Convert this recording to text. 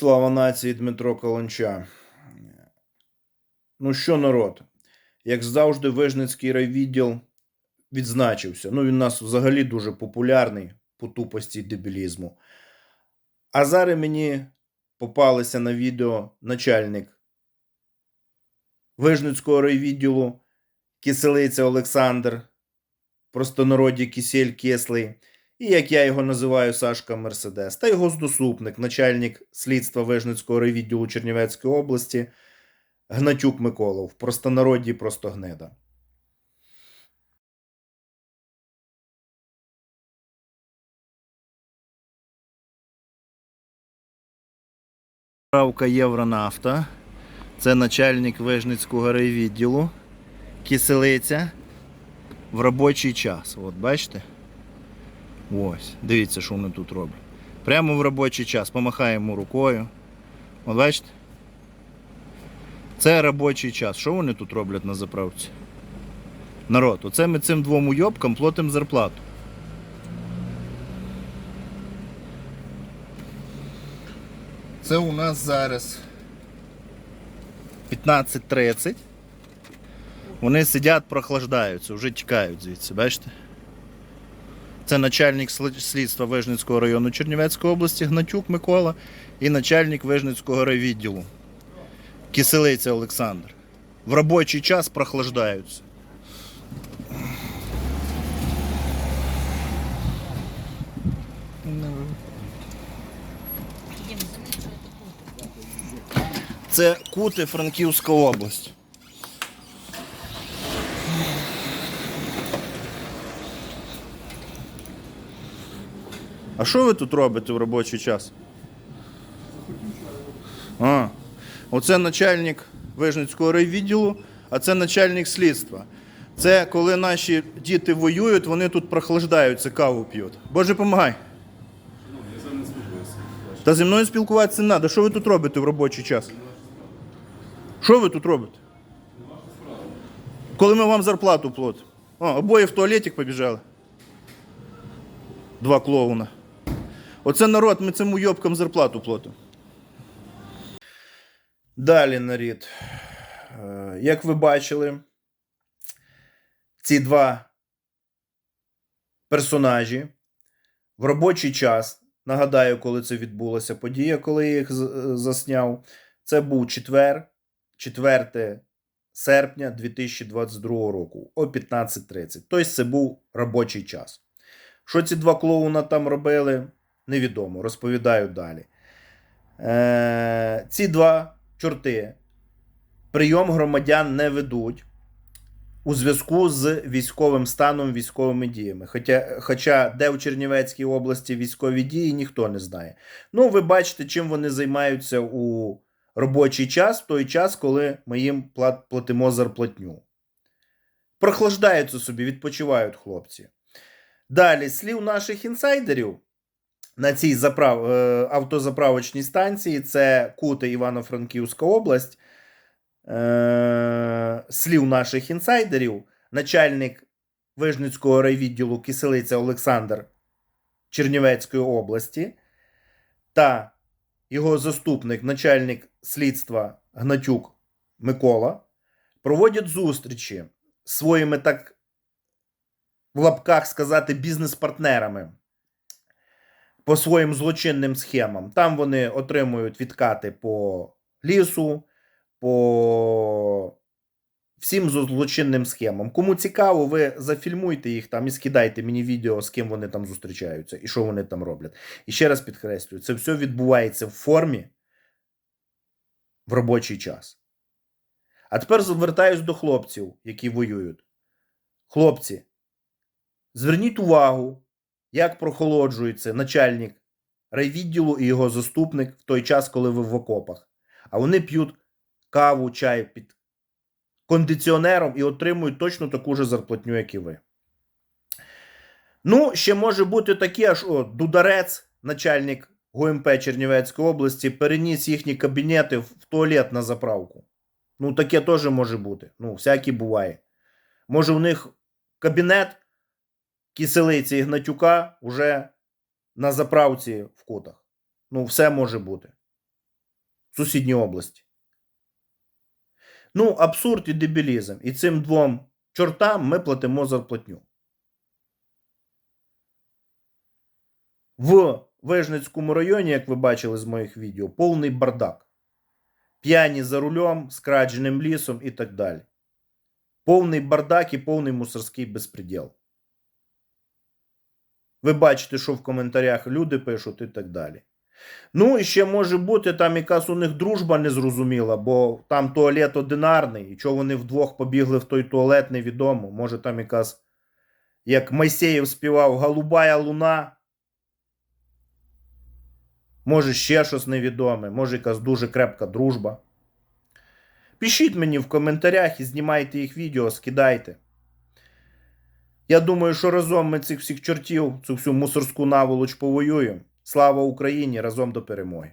Слава нації Дмитро Каланча. Ну що, народ? Як завжди, Вижницький райвідділ відзначився. Ну, він у нас взагалі дуже популярний по тупості дебілізму. А зараз мені попалися на відео начальник Вижницького райвідділу Киселиця Олександр, простонароді Кисель Кеслий, і як я його називаю, Сашка Мерседес, та його здосупник, начальник слідства Вижницького райвідділу Чернівецької області Гнатюк Микола, в простонароді просто гнида. Правка Євронафта. Це начальник Вижницького райвідділу. Киселиця в робочий час. От бачите? Ось, дивіться, що вони тут роблять. Прямо в робочий час. Помахаємо рукою. От бачите? Це робочий час. Що вони тут роблять на заправці? Народ, оце ми цим двом уйобкам платимо зарплату. Це у нас зараз 15.30. Вони сидять, прохлаждаються, вже тікають звідси, бачите? Це начальник слідства Вижницького району Чернівецької області Гнатюк Микола і начальник Вижницького райвідділу Киселиця Олександр. В робочий час прохлаждаються. Це Кути, Франківська область. А що ви тут робите в робочий час? А, оце начальник Вижницького райвідділу, а це начальник слідства. Це коли наші діти воюють, вони тут прохлаждаються, каву п'ють. Боже, помагай. Та зі мною спілкуватися не треба. Що ви тут робите в робочий час? Що ви тут робите? Коли ми вам зарплату платимо. Обоє в туалетик побіжали. Два клоуна. Оце народ, ми цим уйобкам зарплату платимо. Далі нарід. Е, Як ви бачили, ці два персонажі в робочий час, нагадаю, коли це відбулося подія, коли я їх засняв. Це був четвер, 4 серпня 2022 року о 15.30. Тобто це був робочий час. Що ці два клоуна там робили, невідомо. Розповідаю далі. Е, ці два чорти прийом громадян не ведуть у зв'язку з військовим станом, військовими діями. Хоча, хоча де в Чернівецькій області військові дії, ніхто не знає. Ну, ви бачите, чим вони займаються у робочий час, той час, коли ми їм плат- платимо зарплатню. Прохлаждаються собі, відпочивають хлопці. Далі, слів наших інсайдерів на цій заправ... е, автозаправочній станції, це Кути Івано-Франківська область. Е, слів наших інсайдерів, начальник Вижницького райвідділу Киселиця Олександр Чернівецької області та його заступник, начальник слідства Гнатюк Микола, проводять зустрічі своїми, так в лапках сказати, бізнес-партнерами по своїм злочинним схемам. Там вони отримують відкати по лісу, по всім злочинним схемам. Кому цікаво, ви зафільмуйте їх там і скидайте мені відео, з ким вони там зустрічаються і що вони там роблять. І ще раз підкреслюю, це все відбувається в формі в робочий час. А тепер звертаюсь до хлопців, які воюють. Хлопці, зверніть увагу, як прохолоджується начальник райвідділу і його заступник в той час, коли ви в окопах. А вони п'ють каву, чай під кондиціонером і отримують точно таку ж зарплатню, як і ви. Ну, ще може бути таке, що Дударець, начальник ГУМП Чернівецької області, переніс їхні кабінети в туалет на заправку. Ну, таке теж може бути. Ну, всяке буває. Може, у них кабінет киселиці і Гнатюка уже на заправці в кутах. Ну, все може бути. В сусідній області. Ну, абсурд і дебілізм. І цим двом чортам ми платимо зарплатню. В Вижницькому районі, як ви бачили з моїх відео, повний бардак. П'яні за рулем, скрадженим лісом і так далі. Повний бардак і повний мусорський безпреділ. Ви бачите, що в коментарях люди пишуть і так далі. Ну, і ще може бути там якась у них дружба незрозуміла, бо там туалет одинарний, і чого вони вдвох побігли в той туалет, невідомо. Може, там якась, як Майсеєв співав, голубая луна. Може, ще щось невідоме, може, якась дуже крепка дружба. Пишіть мені в коментарях і знімайте їх відео, скидайте. Я думаю, що разом ми цих всіх чортів, цю всю мусорську наволоч повоюємо. Слава Україні! Разом до перемоги!